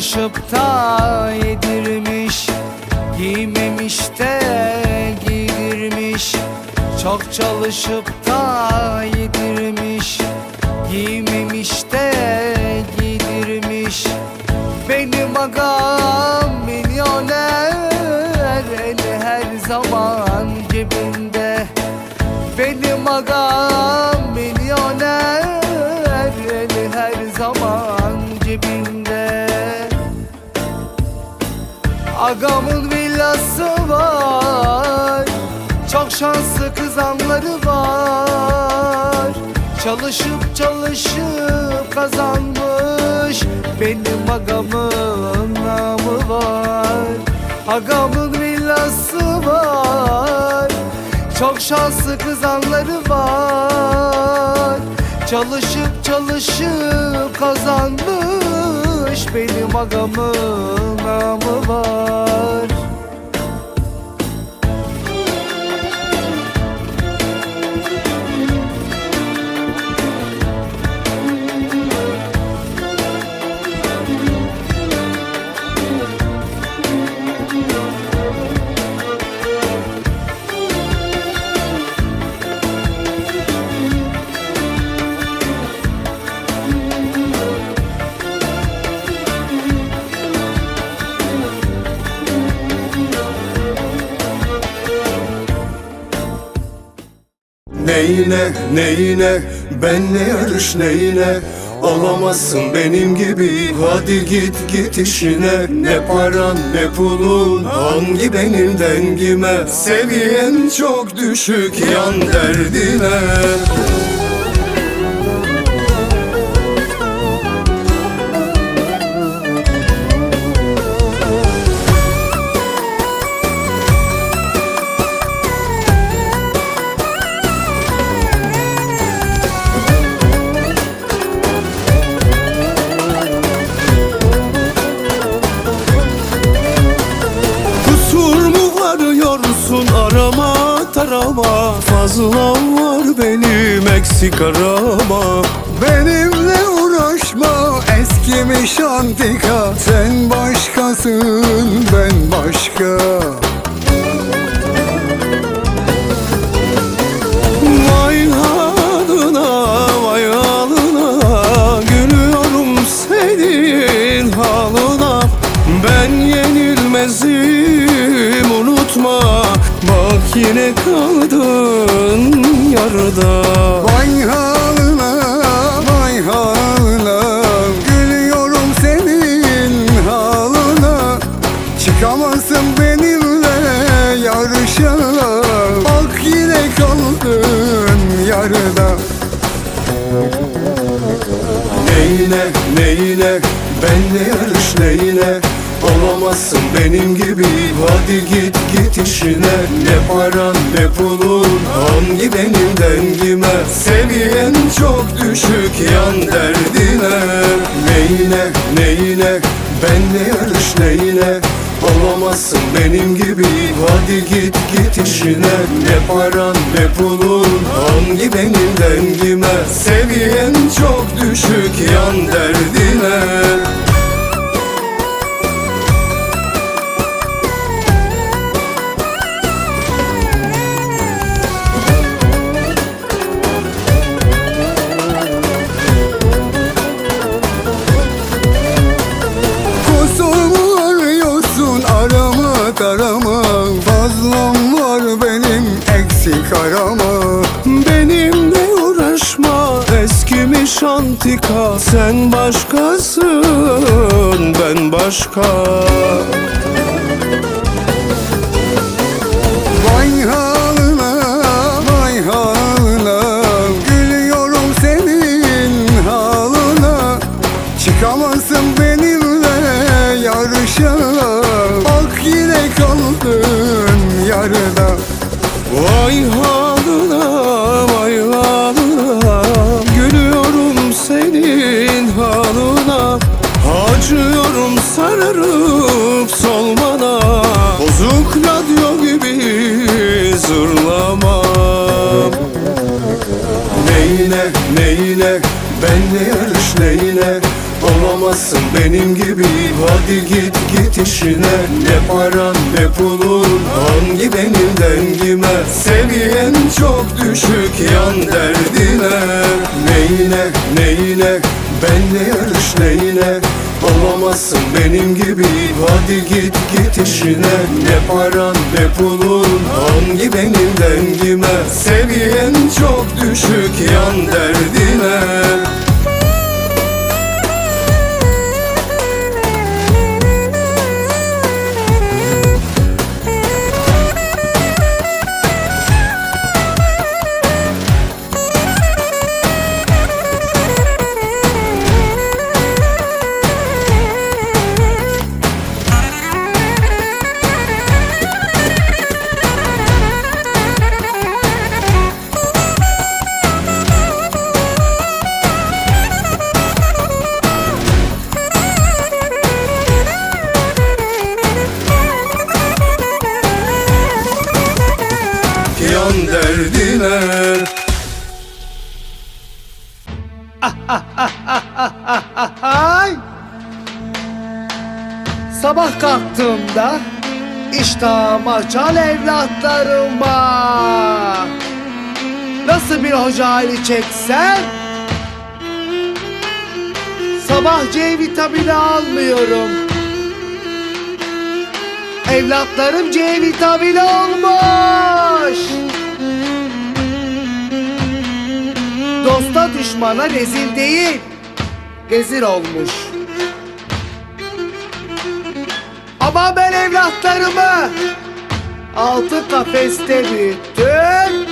çalışıp da yedirmiş Giymemiş de giydirmiş. Çok çalışıp da yedirmiş Giymemiş de giydirmiş. Benim agam milyoner Eli her zaman cebinde. Benim agam Agamın villası var. Çok şanslı kızanları var. Çalışıp çalışıp kazanmış Benim agamın namı var. Agamın villası var. Çok şanslı kızanları var. Çalışıp çalışıp kazanmış Benim agamın namı var Neyine neyine? Benle yarış neyine? Olamazsın benim gibi. Hadi git git işine. Ne paran ne pulun? Hangi benim dengime? Seviyen çok düşük yan derdine Fazlam var benim eksik arama. Benimle uğraşma eskimiş antika. Sen başkasın yarıda Vay haline vay haline Gülüyorum senin halına. Çıkamazsın benimle yarışa Bak yine kaldın yarıda. Neyine neyine benle yarış neyine Olamazsın benim gibi. Hadi git git işine. Ne paran ne pulun hangi benim dengime? Seviyen çok düşük yan derdine. Neyine neyine benle yarış neyine? Olamazsın benim gibi. Hadi git git işine. Ne paran ne pulun hangi benim dengime? Seviyen çok düşük yan derdine Sen başkasın ben başka zırlama. Neyine neyine benle yarış neyine? Olamazsın benim gibi Hadi git git işine. Ne paran ne pulun Hangi benim dengime? Seviyen çok düşük Yan derdine. Neyine neyine Benle yarış neyine Olamazsın benim gibi. Hadi git git işine. Ne paran ne pulun? Hangi benim dengime? Seviyen çok düşük Yan derdine Sabah kalktığımda iştahım açan evlatlarıma Nasıl bir hoca hali çeksen? Sabah C vitamini almıyorum. Evlatlarım C vitamini olmuş Dosta düşmana rezil değil Gezir olmuş Ama ben evlatlarımı Altın kafeste büyüttüm.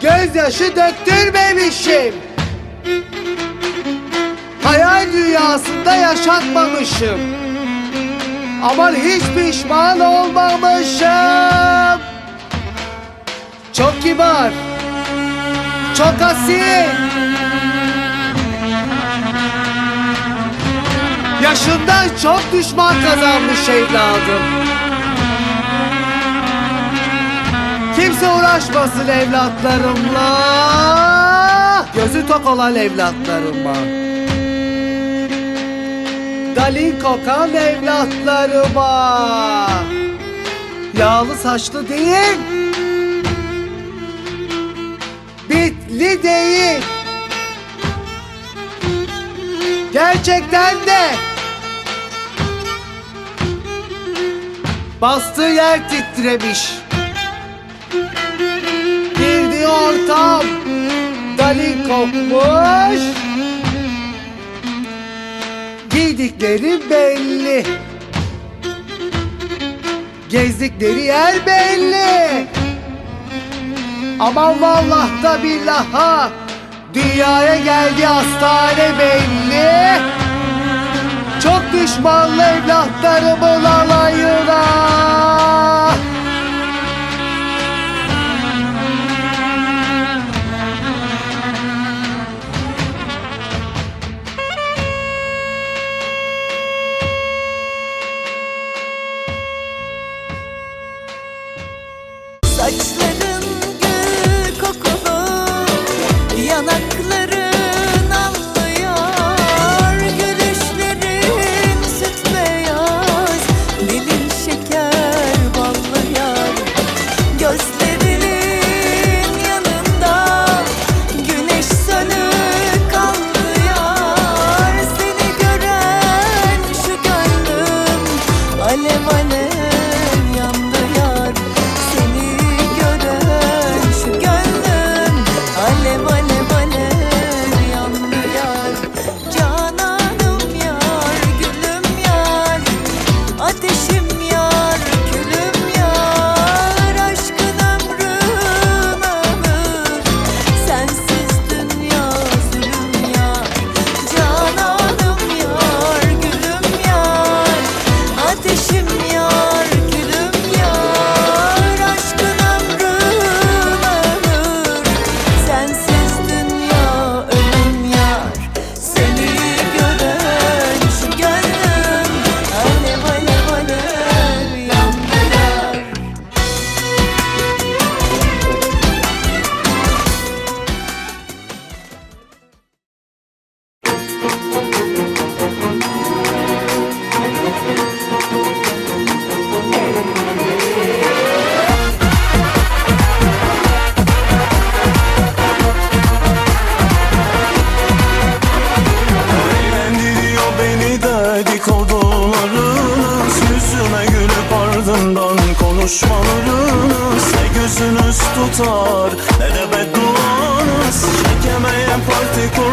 Gözyaşı döktürmemişim. Hayal dünyasında yaşatmamışım. Aman hiç pişman olmamışım. Çok kibar çok asil Yaşından çok düşman kazanmış evladım. Kimse uğraşmasın evlatlarımla. Gözü tok olan evlatlarıma. Dalin kokan evlatlarıma. Yağlı saçlı değil. Bitli değil. Gerçekten de bastığı yer titremiş. Girdiği ortam dalin kokmuş. Giydikleri belli. Gezdikleri yer belli. Aman vallahi da billaha Dünyaya geldi hastane belli Çok düşmanlı evlatlarımın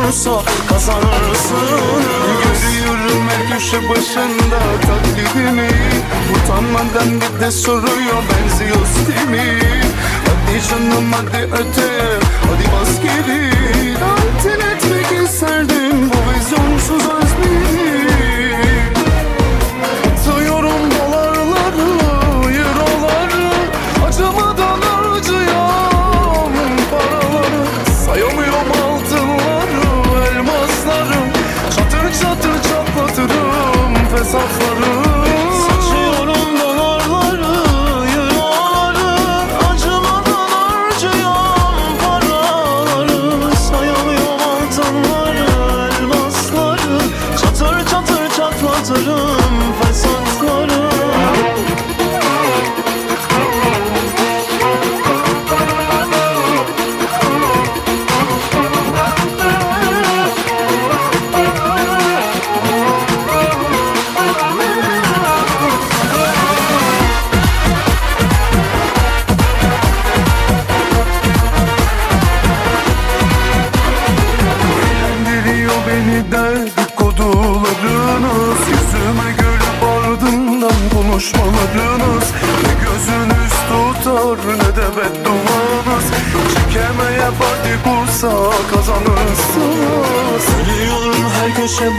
kursa kazanırsın. Görüyorum her köşe başında taklidini Utanmadan bir de soruyor benziyoruz değil mi? Hadi canım hadi öte hadi bas geri. Altın etmek isterdim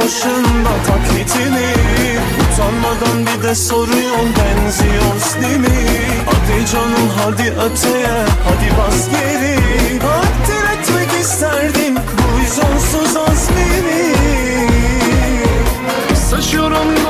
başında taklitini Utanmadan bir de soruyor benziyoruz değil mi? Hadi canım hadi öteye hadi bas geri Takdir etmek isterdim bu vizyonsuz azmini Saçıyorum